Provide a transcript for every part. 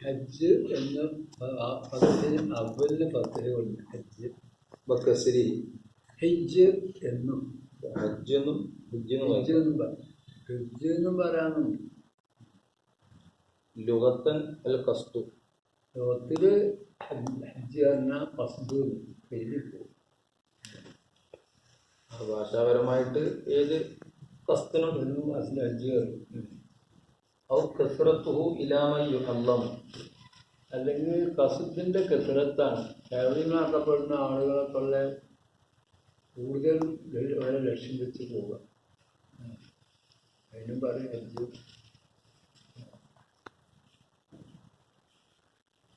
ഹജ്ജ് എന്ന പത്തിന് അവലിന് പത്തിലുണ്ട് ഹജ്ജ് ബക്കസരി ഹജ്ജ് എന്നും. ഹജ്ജ് എന്നും ഹജ്ജ് എന്നും ഹജ്ജ് എന്നും പറയാനുണ്ട് ലുഗത്തൻ അൽ കസ്തു. ലോകത്തിൽ ഹജ്ജ് എന്ന കസ്തു ഭാഷാപരമായിട്ട് ഏത് കസ്തിനും ഹജ്ജ് കയറും ഔ കസ്റത്തുഹു ഇലാമ യുഅല്ലം. അല്ലെങ്കിൽ കസുദിന്റെ കെസറത്താണ്. കേരളീയമാക്കപ്പെടുന്ന ആളുകളൊക്കെയുള്ള കൂടുതൽ ല- അവരെ ലക്ഷ്യം വെച്ച് പോവുക. അതിനും പറയുന്നത് അപ്പോൾ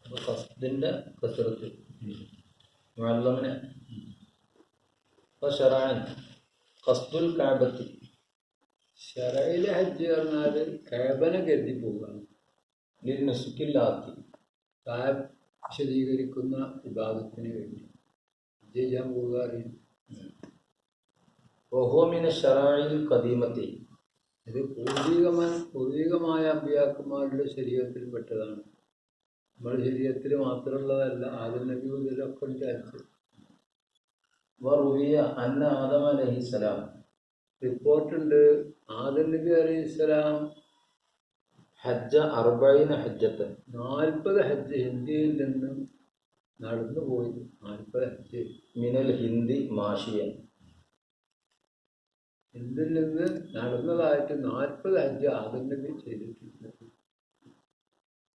അപ്പൊ കസ്തിന്റെ കസ്റത്ത്. മുഅല്ലമിനെ. അപ്പൊ ഷറാൻ. കസ്തുൽ കാബത്തി. ഷറയിലെ ഹജ്ജ് പറഞ്ഞാൽ കേബന കരുതി പോവുകയാണ് ലിൽനുസുക്കില്ലാത്തി കാബ് വിശദീകരിക്കുന്ന വിഭാഗത്തിന് വേണ്ടി. ഹജ്ജ് ചെയ്യാൻ പോവുക അറിയും. വഹുമിന ഷറായിൽ കദീമത്തി ഇത് പൂർവികമായ പൂർവികമായ അമ്പിയാക്കന്മാരുടെ ശരീരത്തിൽപ്പെട്ടതാണ് നമ്മുടെ ശരീരത്തിൽ മാത്രമുള്ളതല്ല ആദ്യം നബി മുതലൊക്കെ ഉണ്ട് ഹജ്ജ് വറുവിയ അന്ന ആദം റിപ്പോർട്ടുണ്ട്. ആദം നബി അലൈഹി ഇസ്ലാം ഹജ്ജ അർബൈന ഹജ്ജത്തൻ നാൽപ്പത് ഹജ്ജ് ഹിന്ദിയിൽ നിന്ന് നടന്നു പോയി നാൽപ്പത് ഹജ്ജ് മിനൽ ഹിന്ദി മാഷിയൻ ഹിന്ദിൽ നിന്ന് നടന്നതായിട്ട് നാൽപ്പത് ഹജ്ജ് ആദം നബി ചെയ്തിട്ടുണ്ട്.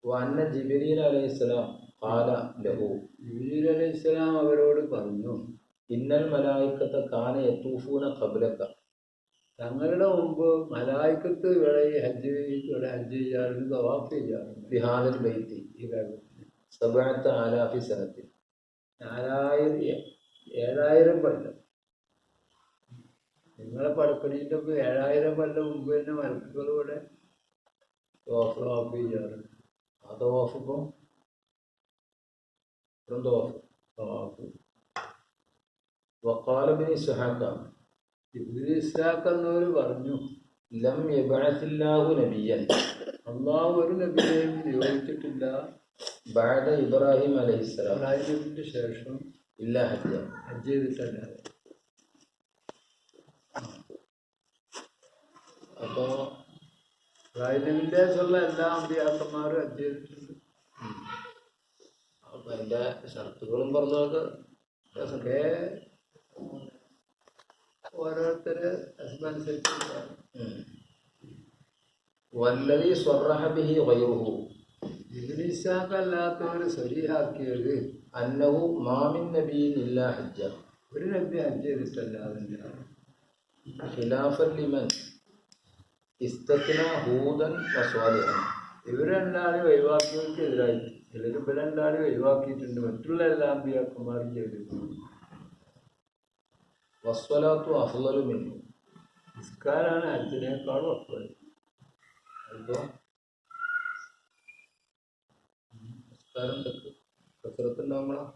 വന്ന ജിബിരിയിൽ അലൈഹി ഇസ്ലാം ഖാല ലഹു. ജിബിലി അലൈഹി ഇസ്ലാം അവരോട് പറഞ്ഞു ഇന്നൽ മലായിക്കത്തെ കാന യത്തൂഫൂന ഖബ്ലക. തങ്ങളുടെ മുമ്പ് മലായിക്കത്ത് ഈ ഹജ്ജ് ഇവിടെ ഹജ്ജ് ചെയ്യാറുണ്ട് തവാഫ് ചെയ്യാറുണ്ട്. ബിഹാദൽ ബൈത്തി ഈ കാര്യത്തിൽ സബാത്ത് ആലാഫി സനത്തിൽ നാലായിരം ഏഴായിരം കൊല്ലം. നിങ്ങളെ പടപ്പണിന്റെ ഏഴായിരം കൊല്ലം മുമ്പ് തന്നെ മലക്കുകളിവിടെ തവാഫ് തവാഫ് ചെയ്യാറുണ്ട്. ആ തവാഫ് ഇപ്പം ഇപ്പം തവാഫ് തവാഫ്. വഖാല എന്നവർ പറഞ്ഞു ലം യബഅത്തില്ലാഹു നബിയൻ അള്ളാഹു ഒരു നബിയെയും നിയോഗിച്ചിട്ടില്ല. ബഅദ ഇബ്രാഹിം അലൈഹിസ്സലാം ഇബ്രാഹിമിന്റെ ശേഷം ഇല്ല ഹജ്ജ ഹജ്ജ് ചെയ്തിട്ടല്ലാതെ അപ്പോൾ ഇബ്രാഹിമിന്റെ ഉള്ള എല്ലാ അമ്പിയാക്കന്മാരും ഹജ്ജ് ചെയ്തിട്ടുണ്ട്. അപ്പം ഷർട്ടുകളും ഓരോരുത്തര് വല്ലതി സ്വർഹബിഹി ബിഹി ഗൈറുഹു. ഇബിനിസാഖല്ലാത്തവർ സ്വരീഹാക്കിയത് അന്നഹു മാമിൻ നബിയിൽ ഇല്ലാ ഹജ്ജ. ഒരു നബി ഹജ്ജ് ചെയ്തിട്ടല്ല അതിന്റെ ഖിലാഫൻ ലിമൻ. ഇസ്തഖ്ന ഹൂദൻ വസ്വാലിഹൻ ഇവർ രണ്ടാളെ ഒഴിവാക്കിയവർക്ക് എതിരായി ചിലർ ഇവർ രണ്ടാളെ ഒഴിവാക്കിയിട്ടുണ്ട്. മറ്റുള്ള എല്ലാ അമ്പിയാക്കന്മാരും ചെയ്തിട്ടുണ്ട്. വസ്വലാത്തു അഫ്ളലു മിൻഹു നിസ്കാരാണ് ഹജ്ജിനേക്കാളും അപ്പുറം അപ്പോൾ നിസ്കാരം കസരത്തുണ്ടാകുമ്പോഴാണ്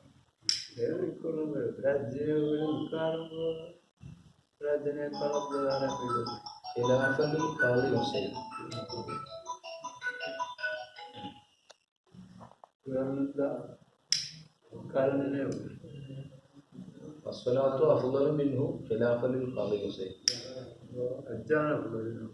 ഏതൊക്കെയുള്ളത് ഒരു ഹജ്ജിനെ ഒരു നിസ്കാരമ്പോൾ ഒരു ഹജ്ജിനേക്കാളും പ്രധാനം വീടും ഖിലാഫൻ ഖാദി ഹുസൈൻ വേറെന്താ നിസ്കാരം തന്നെ الصلاة أفضل منه خلافا للقضيصين الدعاء أفضل منه